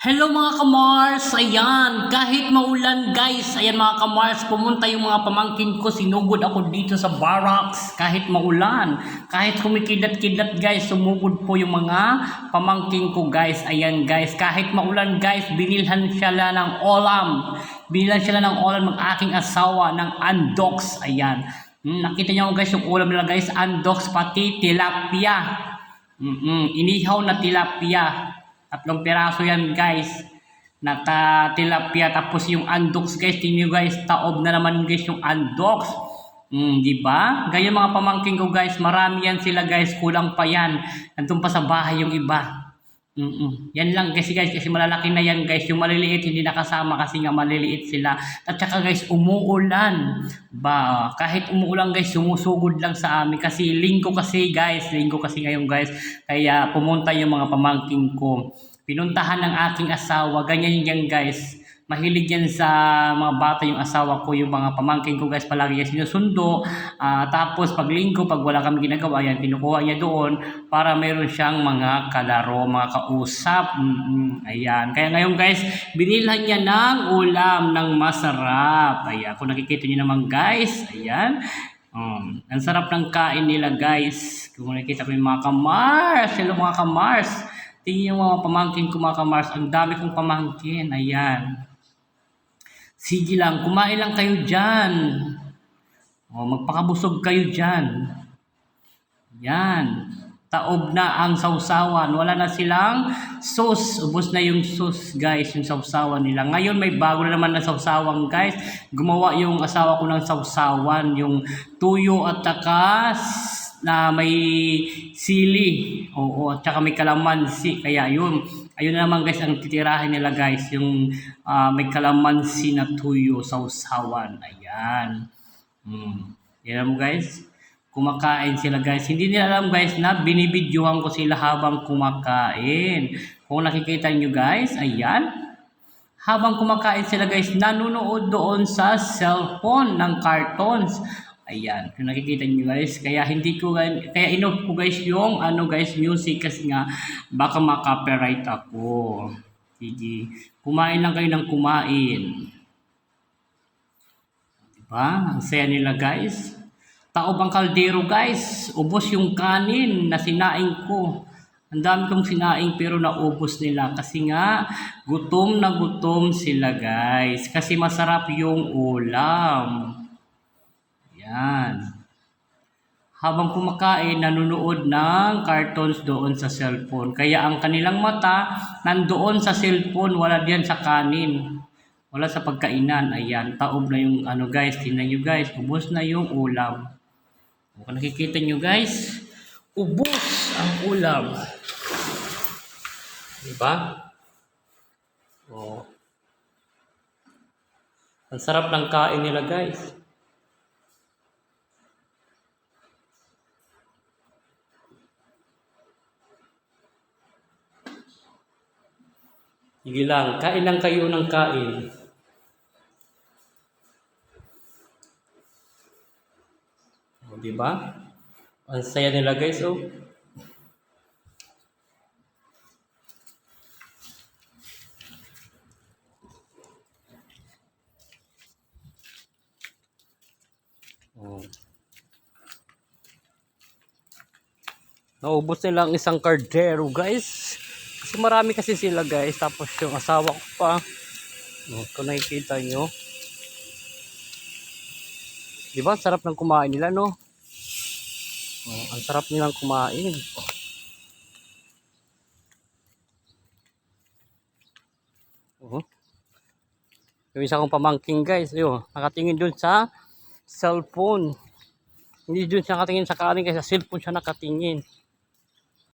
Hello mga kamars! Ayan, kahit maulan guys, ayan mga kamars, pumunta yung mga pamangkin ko, sinugod ako dito sa barracks kahit maulan. Kahit kumikidat-kidat guys, sumugod po yung mga pamangkin ko guys. Ayan guys, kahit maulan guys, binilhan sila ng olam. Binilhan sila ng olam ng aking asawa, ng andox. Ayan. Hmm, nakita niyo guys yung ulam nila guys, andox pati tilapia. Mm-mm, inihaw na tilapia. Tatlong piraso yan guys. Naka tilapia tapos yung andox guys. Tingnan guys, taob na naman guys yung andox. Mm, di ba? Gaya mga pamangking ko guys, marami yan sila guys, kulang pa yan. Nandun pa sa bahay yung iba. Mm-mm. Yan lang kasi guys, kasi malalaki na yan guys. Yung maliliit hindi nakasama kasi nga maliliit sila. At saka guys, umuulan. Ba, kahit umuulan guys, sumusugod lang sa amin. Kasi linggo kasi guys, linggo kasi ngayon guys. Kaya pumunta yung mga pamangking ko. Pinuntahan ng aking asawa. Ganyan yan guys. Mahilig yan sa mga bata yung asawa ko, yung mga pamangkin ko guys, palagi yan sinusundo. Ah, tapos pag linggo, pag wala kami ginagawa, yan, kinukuha niya doon para meron siyang mga kalaro, mga kausap. Mm-mm, ayan. Kaya ngayon guys, binilhan niya ng ulam ng masarap. Ayan. Kung nakikita niyo naman guys, ayan. Um, ang sarap ng kain nila guys. Kung nakikita ko yung mga kamars, hello mga kamars. Tingnan yung mga pamangkin ko mga kamars. Ang dami kong pamangkin. Ayan. Sige lang, kumain lang kayo dyan. O, magpakabusog kayo dyan. Yan. Taob na ang sausawan. Wala na silang sauce. Ubus na yung sauce, guys, yung sausawan nila. Ngayon, may bago na naman na sausawan, guys. Gumawa yung asawa ko ng sausawan. Yung tuyo at saka s- na may sili. Oo, at saka may kalamansi. Kaya yun. Ayun na naman guys ang titirahin nila guys. Yung ah, may kalamansi na tuyo sausawan. Ayan. Hmm. Yan mo guys. Kumakain sila guys. Hindi nila alam guys na binibidyohan ko sila habang kumakain. Kung nakikita nyo guys, ayan. Habang kumakain sila guys, nanonood doon sa cellphone ng cartons. Ayan, kung nakikita nyo guys, kaya hindi ko, kaya inoff ko guys yung ano guys, music kasi nga baka makopyright ako. Sige, kumain lang kayo ng kumain. Diba? Ang saya nila guys. Taob ang kaldero guys. Ubos yung kanin na sinaing ko. Ang dami kong sinaing pero naubos nila kasi nga gutom na gutom sila guys. Kasi masarap yung ulam. Yan. Habang kumakain, nanonood ng cartoons doon sa cellphone. Kaya ang kanilang mata nandoon sa cellphone, wala diyan sa kanin. Wala sa pagkainan. Ayan, taob na yung ano guys. Tingnan nyo guys, ubos na yung ulam. Kung nakikita nyo guys, ubos ang ulam. Diba? Oh. Ang sarap ng kain nila guys. Sige lang, kain lang kayo ng kain. O, di ba? Ang saya nila guys, oh. Oh. Naubos nila ang isang kardero, guys. Kasi marami kasi sila, guys. Tapos yung asawa ko pa. Oh, kung nakikita nyo. Di ba? Ang sarap ng kumain nila, no? Oh, ang sarap nilang kumain. Oh. Yung isa kong pamangking guys, yun, nakatingin dun sa cellphone. Hindi dun siya nakatingin sa kanin kasi sa cellphone siya nakatingin.